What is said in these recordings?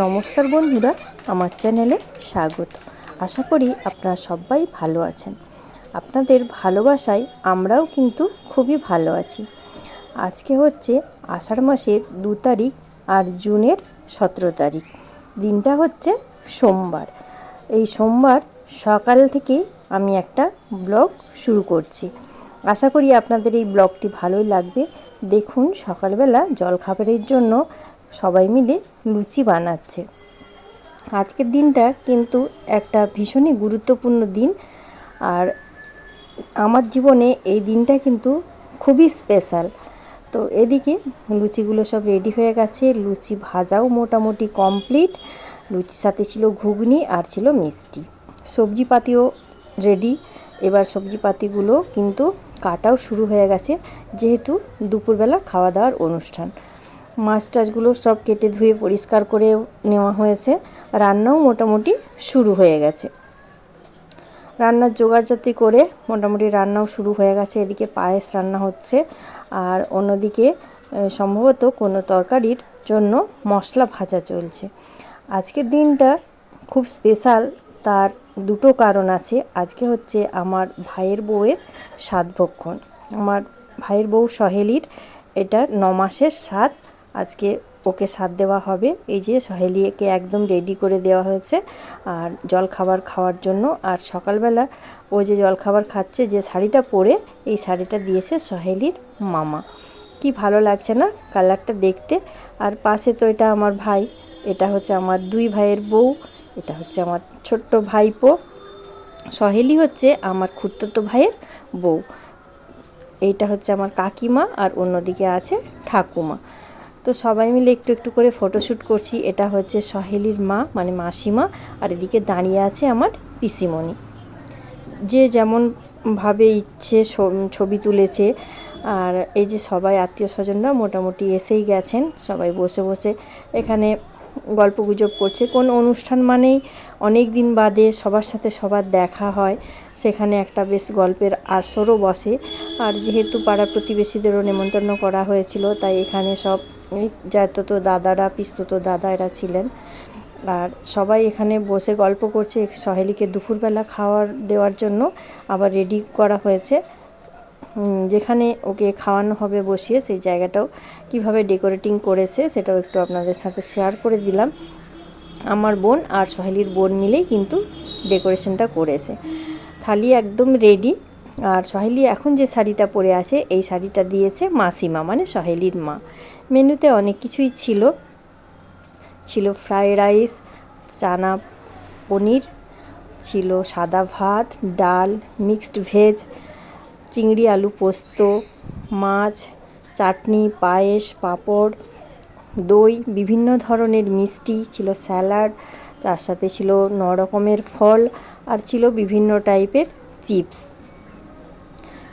নমস্কার বন্ধুরা, আমার চ্যানেলে স্বাগত। আশা করি আপনারা সবাই ভালো আছেন। আপনাদের ভালোবাসায় আমরাও কিন্তু খুবই ভালো আছি। আজকে হচ্ছে আষাঢ় মাসের দু তারিখ আর জুনের সতেরো তারিখ। দিনটা হচ্ছে সোমবার। এই সোমবার সকাল থেকেই আমি একটা ব্লগ শুরু করছি। আশা করি আপনাদের এই ব্লগটি ভালোই লাগবে। দেখুন সকালবেলা জলখাবারের জন্য সবাই মিলে লুচি বানাচ্ছে। আজকের দিনটা কিন্তু একটা ভীষণই গুরুত্বপূর্ণ দিন। আর আমার জীবনে এই দিনটা কিন্তু খুবই স্পেশাল। তো এদিকে লুচিগুলো সব রেডি হয়ে গেছে। লুচি ভাজাও মোটামুটি কমপ্লিট। লুচির সাথে ছিল ঘুগনি আর ছিল মিষ্টি। সবজিপাতিও রেডি। এবার সবজিপাতিগুলো কিন্তু কাটাও শুরু হয়ে গেছে। যেহেতু দুপুরবেলা খাওয়া দাওয়ার অনুষ্ঠান। মাছ টাছগুলো সব কেটে ধুয়ে পরিষ্কার করে নেওয়া হয়েছে। রান্নাও মোটামুটি শুরু হয়ে গেছে। রান্নার জোগাড়জাতি করে মোটামুটি রান্নাও শুরু হয়ে গেছে। এদিকে পায়েস রান্না হচ্ছে। আর অন্যদিকে সম্ভবত কোনো তরকারির জন্য মশলা ভাজা চলছে। আজকের দিনটা খুব স্পেশাল, তার দুটো কারণ আছে। আজকে হচ্ছে আমার ভাইয়ের বউয়ের সাত ভক্ষণ আমার ভাইয়ের বউ সহেলির, এটা ন মাসের সাত। আজকে ওকে সাথ দেওয়া হবে। এই যে সহেলিকে একদম রেডি করে দেওয়া হয়েছে। আর জল খাবার খাওয়ার জন্য। আর সকালবেলা ও যে জল খাবার খাচ্ছে, যে শাড়িটা পরে এই শাড়িটা দিয়েছে সহেলির মামা। কি ভালো লাগছে না কালারটা দেখতে। আর পাশে তো এটা আমার ভাই, এটা হচ্ছে আমার দুই ভাইয়ের বউ, এটা হচ্ছে আমার ছোট্ট ভাইপো। সহেলি হচ্ছে আমার খুড়তো ভাইয়ের বউ। এইটা হচ্ছে আমার কাকিমা আর অন্যদিকে আছে ঠাকুমা। তো সবাই মিলে একটু একটু করে ফটোশ্যুট করছি। এটা হচ্ছে সহেলির মা মানে মাসিমা, আর এদিকে দাঁড়িয়ে আছে আমার পিসিমণি। যে যেমনভাবে ইচ্ছে ছবি তুলেছে, আর এই যে সবাই আত্মীয় স্বজনরা মোটামুটি এসেই গেছেন, সবাই বসে বসে এখানে গল্প গুজব করছে। কোন অনুষ্ঠান মানেই অনেক দিন বাদে সবার সাথে সবার দেখা হয়, সেখানে একটা বেশ গল্পের আসরও বসে। আর যেহেতু পাড়া প্রতিবেশীদেরও নেমন্তন্ন করা হয়েছিল, তাই এখানে সব তো দাদারা পিস্তত দাদা, এরা ছিলেন। আর সবাই এখানে বসে গল্প করছে সহেলিকে দুপুরবেলা খাওয়ার দেওয়ার জন্য আবার রেডি করা হয়েছে। যেখানে ওকে খাওয়ানো হবে বসিয়ে সেই জায়গাটাও কীভাবে ডেকোরেটিং করেছে সেটাও একটু আপনাদের সাথে শেয়ার করে দিলাম। আমার বোন আর সহেলির বোন মিলেই কিন্তু ডেকোরেশনটা করেছে। থালি একদম রেডি আর সহেলি এখন যে শাড়িটা পরে আছে, এই শাড়িটা দিয়েছে মাসিমা মানে সহেলির মা। মেনুতে অনেক কিছুই ছিল। ছিল ফ্রায়েড রাইস, চানা পনির, ছিল সাদা ভাত, ডাল, মিক্সড ভেজ, চিংড়ি আলু পোস্ত, মাছ, চাটনি, পায়েস, পাঁপড়, দই, বিভিন্ন ধরনের মিষ্টি, ছিল স্যালাড, তার সাথে ছিল ন রকমের ফল, আর ছিল বিভিন্ন টাইপের চিপস।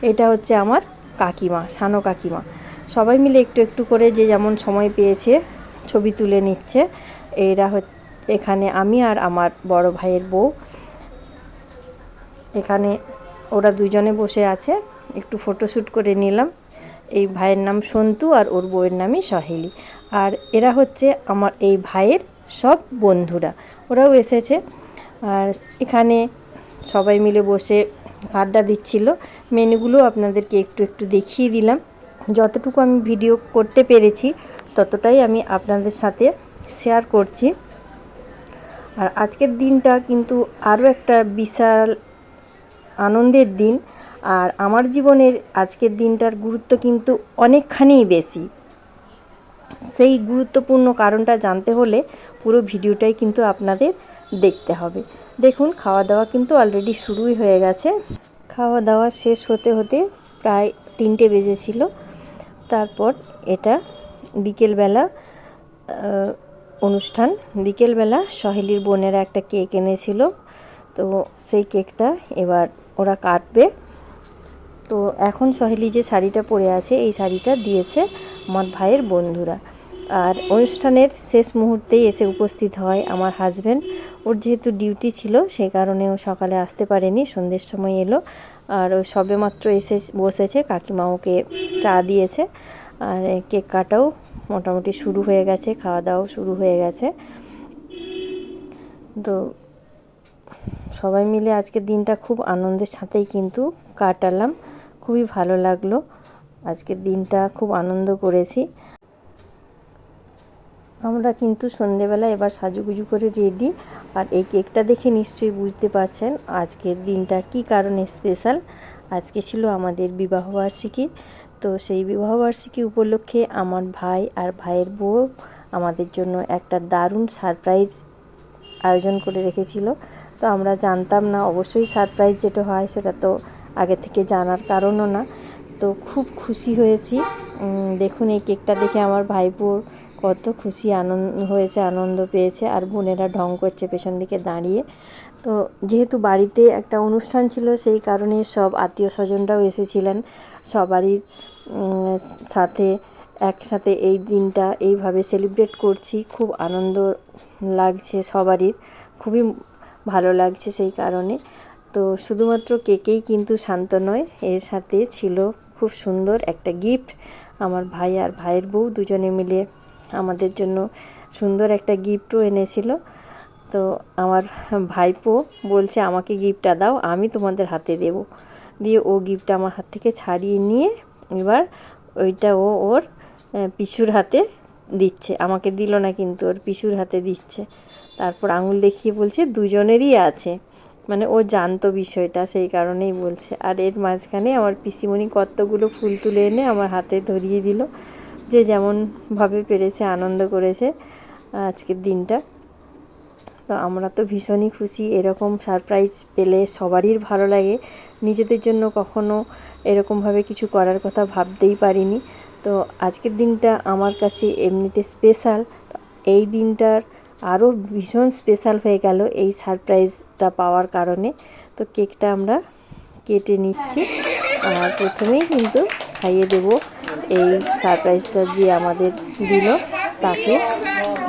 এটা হচ্ছে আমার কাকিমা সানো কাকিমা। সবাই মিলে একটু একটু করে যে যেমন সময় পেয়েছে ছবি তুলে নিচ্ছে, এরা এখানে আমি আর আমার বড় ভাইয়ের বউ। এখানে ওরা দুজনে বসে আছে, একটু ফটোশ্যুট করে নিলাম। এই ভাইয়ের নাম সন্তু আর ওর বউয়ের নামই সহেলি। আর এরা হচ্ছে আমার এই ভাইয়ের সব বন্ধুরা। ওরাও এসেছে। আর এখানে সবাই মিলে বসে আড্ডা দিচ্ছিল। মেনুগুলো আপনাদেরকে একটু একটু দেখিয়ে দিলাম। যতটুকু আমি ভিডিও করতে পেরেছি, ততটাই আমি আপনাদের সাথে শেয়ার করছি। আর আজকের দিনটা কিন্তু আরও একটা বিশাল আনন্দের দিন। আর আমার জীবনের আজকের দিনটার গুরুত্ব কিন্তু অনেকখানিই বেশি। সেই গুরুত্বপূর্ণ কারণটা জানতে হলে পুরো ভিডিওটাই কিন্তু আপনাদের দেখতে হবে। দেখুন খাওয়া দাওয়া কিন্তু অলরেডি শুরুই হয়ে গেছে। খাওয়া দাওয়া শেষ হতে হতে প্রায় তিনটে বেজেছিল। তারপর এটা বিকেলবেলা অনুষ্ঠান। বিকেলবেলা সহেলির বোনেরা একটা কেক এনেছিল। তো সেই কেকটা এবার ওরা কাটবে। তো এখন সহেলি যে শাড়িটা পরে আছে, এই শাড়িটা দিয়েছে আমার ভাইয়ের বন্ধুরা। আর অনুষ্ঠানের শেষ মুহূর্তেই এসে উপস্থিত হয় আমার হাজব্যান্ড ওর যেহেতু ডিউটি ছিল সেই কারণে ও সকালে আসতে পারেনি, সন্ধ্যের সময় এলো। আর ও সবে মাত্র এসে বসেছে, কাকিমা ওকে চা দিয়েছে। আর কেক কাটাও মোটামুটি শুরু হয়ে গেছে, খাওয়া দাওয়াও শুরু হয়ে গেছে। তো সবাই মিলে আজকের দিনটা খুব আনন্দের সাথেই কিন্তু কাটালাম। খুবই ভালো লাগল। আজকের দিনটা খুব আনন্দ করেছি। আমরা কিন্তু সন্ধেবেলা এবার সাজুগুজু করে রেডি আর এই কেকটা দেখে নিশ্চয়ই বুঝতে পারছেন আজকের দিনটা কি কারণে স্পেশাল আজকে ছিল আমাদের বিবাহবার্ষিকী তো সেই বিবাহবার্ষিকী উপলক্ষে আমার ভাই আর ভাইয়ের বউ আমাদের জন্য একটা দারুণ সারপ্রাইজ আয়োজন করে রেখেছিল। তো আমরা জানতাম না, অবশ্যই সারপ্রাইজ যেটা হয় সেটা তো আগে থেকে জানার কারণও না। তো খুব খুশি হয়েছি। দেখুন এই কেকটা দেখে আমার ভাইপোর কত খুশি আনন্দ, হয়েছে, আনন্দ পেয়েছে আর বোনেরা ঢং করছে পেছন দিকে দাঁড়িয়ে। তো যেহেতু বাড়িতে একটা অনুষ্ঠান ছিল, সেই কারণে সব আত্মীয় স্বজনরাও এসেছিলেন। সবারই সাথে, একসাথে এই দিনটা এইভাবে সেলিব্রেট করছি। খুব আনন্দ লাগছে সবারই, খুবই ভালো লাগছে সেই কারণে। তো শুধুমাত্র কেকেই কিন্তু শান্ত নয়, এর সাথে ছিল খুব সুন্দর একটা গিফট আমার ভাই আর ভাইয়ের বউ দুজনে মিলে আমাদের জন্য সুন্দর একটা গিফটও এনেছিল। তো আমার ভাইপো বলছে, আমাকে গিফটটা দাও, আমি তোমাদের হাতে দেব। দিয়ে ও গিফটটা আমার হাত থেকে ছাড়িয়ে নিয়ে এবার ওইটা ও ওর পিসুর হাতে দিচ্ছে। আমাকে দিল না, কিন্তু ওর পিসুর হাতে দিচ্ছে। তারপর আঙুল দেখিয়ে বলছে, দুজনেরই আছে। মানে ও জানতো বিষয়টা, সেই কারণেই বলছে। আর এর মাঝখানে আমার পিসিমণি কতগুলো ফুল তুলে এনে আমার হাতে ধরিয়ে দিল। যে যেমনভাবে পেরেছে, আনন্দ করেছে আজকের দিনটা। তো আমরা তো ভীষণই খুশি, এরকম সারপ্রাইজ পেলে সবারই ভালো লাগে। নিজেদের জন্য কখনো এরকমভাবে কিছু করার কথা ভাবতেই পারিনি। তো আজকের দিনটা আমার কাছে এমনিতে স্পেশাল এই দিনটার আরও ভীষণ স্পেশাল হয়ে গেল এই সারপ্রাইজটা পাওয়ার কারণে। তো কেকটা আমরা কেটে নিচ্ছি। আর প্রথমেই কিন্তু খাইয়ে দেব এই সারপ্রাইজটা যে আমাদের দিল, তাকে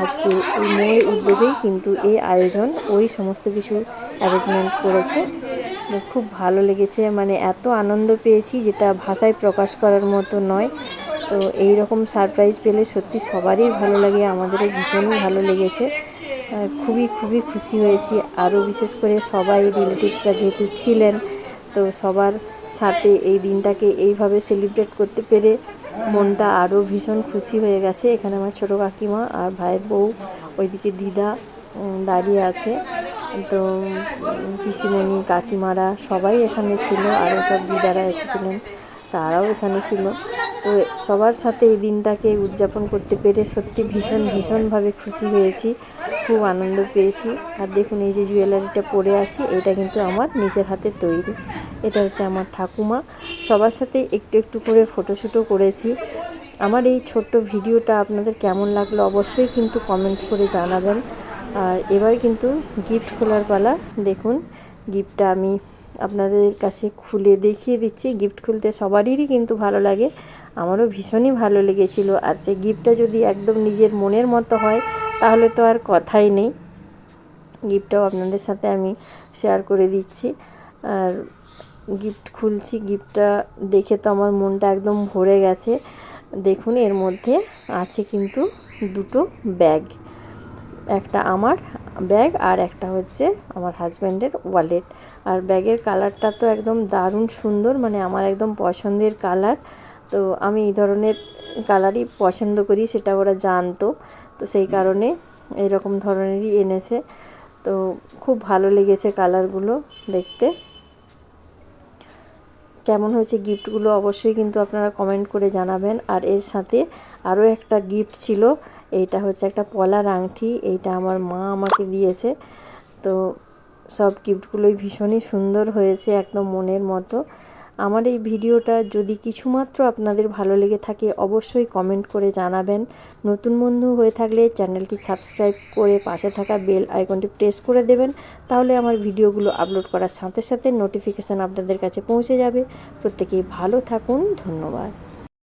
আজকে ওই মেয়ের উদ্যোগেই কিন্তু এই আয়োজন, ওই সমস্ত কিছু অ্যারেঞ্জমেন্ট করেছে। খুব ভালো লেগেছে মানে এত আনন্দ পেয়েছি যেটা ভাষায় প্রকাশ করার মতো নয়। তো এই রকম সারপ্রাইজ পেলে সত্যি সবারই ভালো লাগে, আমাদেরও ভীষণই ভালো লেগেছে। খুবই খুবই খুশি হয়েছি। আরও বিশেষ করে সবাই রিলেটিভসরা যেহেতু ছিলেন তো সবার সাথে এই দিনটাকে এইভাবে সেলিব্রেট করতে পেরে মনটা আরও ভীষণ খুশি হয়ে গেছে। এখানে আমার ছোটো কাকিমা আর ভাইয়ের বউ, ওইদিকে দিদা দাঁড়িয়ে আছে। তো পিসিমণি, কাকিমারা সবাই এখানে ছিল আরও সব দিদারা এসেছিলেন, তারাও এখানে ছিল। তো সবার সাথে এই দিনটাকে উদযাপন করতে পেরে সত্যি ভীষণ ভীষণভাবে খুশি হয়েছি। খুব আনন্দ পেয়েছি। আর দেখুন, এই যে জুয়েলারিটা পরে আছি, এটা কিন্তু আমার নিজের হাতে তৈরি। এটা হচ্ছে আমার ঠাকুমা। সবার সাথে একটু একটু করে ফটোশ্যুটও করেছি। আমার এই ছোট্ট ভিডিওটা আপনাদের কেমন লাগল অবশ্যই কিন্তু কমেন্ট করে জানাবেন। আর এবার কিন্তু গিফট খোলার পালা। দেখুন গিফটটা আমি আপনাদের কাছে খুলে দেখিয়ে দিচ্ছি। গিফট খুলতে সবারই কিন্তু ভালো লাগে। আমারও ভীষণই ভালো লেগেছিলো। আর সে গিফটটা যদি একদম নিজের মনের মতো হয়, তাহলে তো আর কথাই নেই। গিফটটাও আপনাদের সাথে আমি শেয়ার করে দিচ্ছি। আর গিফট খুলছি, গিফটটা দেখে তো আমার মনটা একদম ভরে গেছে। দেখুন, এর মধ্যে আছে কিন্তু দুটো ব্যাগ। একটা আমার ব্যাগ আর একটা হচ্ছে আমার হাজব্যান্ডের ওয়ালেট আর ব্যাগের কালারটা তো একদম দারুণ সুন্দর মানে আমার একদম পছন্দের কালার তো আমি এই ধরনের কালারই পছন্দ করি সেটা ওরা জানতো। তো সেই কারণে এরকম ধরনেরই এনেছে। তো খুব ভালো লেগেছে কালারগুলো দেখতে। কেমন হয়েছে গিফটগুলো অবশ্যই কিন্তু আপনারা কমেন্ট করে জানাবেন। আর এর সাথে আরও একটা গিফট ছিল এইটা হচ্ছে একটা পলার আংটি এইটা আমার মা আমাকে দিয়েছে। তো সব গিফটগুলোই ভীষণই সুন্দর হয়েছে একদম মনের মতো। আমার এই ভিডিওটা যদি কিছুমাত্র আপনাদের ভালো লেগে থাকে, অবশ্যই কমেন্ট করে জানাবেন। নতুন বন্ধু হয়ে থাকলে চ্যানেলটি সাবস্ক্রাইব করে পাশে থাকা বেল আইকনটি প্রেস করে দেবেন। তাহলে আমার ভিডিওগুলো আপলোড করার সাথে সাথে নোটিফিকেশান আপনাদের কাছে পৌঁছে যাবে। প্রত্যেকেই ভালো থাকুন, ধন্যবাদ।